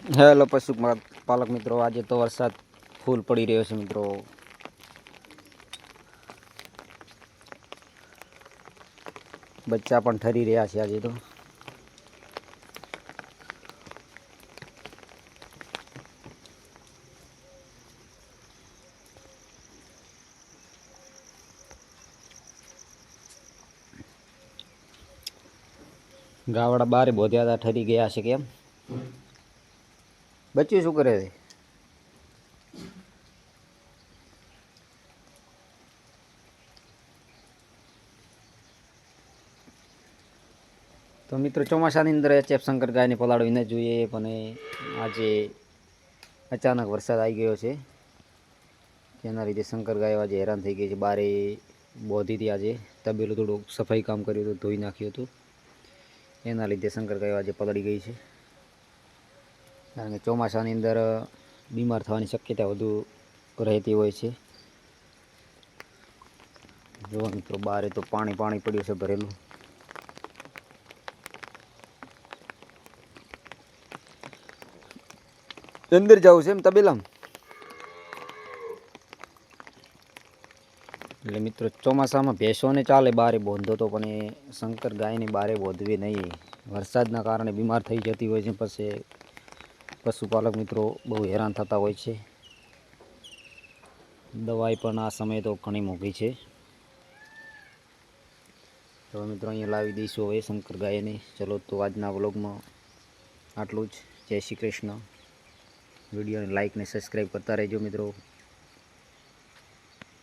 Hello પશુ પાલક મિત્રો, આજે તો વરસાદ ફૂલ પડી રહ્યો છે મિત્રો. બચ્ચા પણ ઠરી રહ્યા છે આજે તો. ગાવડા બારે બોધ્યા હતા ઠરી ગયા છે કેમ? બચ્ચું શું કરે છે? તો મિત્રો, ચોમાસાની અંદર ચેપશંકર ગાયને પલાળવી જોઈએ, પણ આજે અચાનક વરસાદ આવી ગયો છે, જેના લીધે શંકર ગાયો આજે હેરાન થઈ ગઈ છે. બારે બોધીથી આજે તબેલું થોડું સફાઈ કામ કર્યું હતું, ધોઈ નાખ્યું હતું. એના લીધે શંકર ગાયો આજે પલળી ગઈ છે. કારણ કે ચોમાસાની અંદર બીમાર થવાની શક્યતા વધુ રહેતી હોય છે. જો મિત્રો, બારે તો પાણી પાણી પડ્યું છે ભરેલું અંદર જવું છે એમ તબેલામાં? એટલે મિત્રો, ચોમાસામાં ભેંસોને ચાલે બારે, બોંધો તો પણ એ શંકર ગાયને બારે બોંધવી નહીં. વરસાદના કારણે બીમાર થઈ જતી હોય છે, પછી પશુપાલક મિત્રો બહુ હેરાન થતા હોય છે. દવાઈ પણ આ સમયે તો ઘણી મોંઘી છે. તો મિત્રો અહીંયા લાવી દઈશું હવે શંકર ગાયને. ચલો તો આજના વ્લોગમાં આટલું જ. જય શ્રી કૃષ્ણ. વિડીયોને લાઇક ને સબસ્ક્રાઈબ કરતા રહેજો મિત્રો.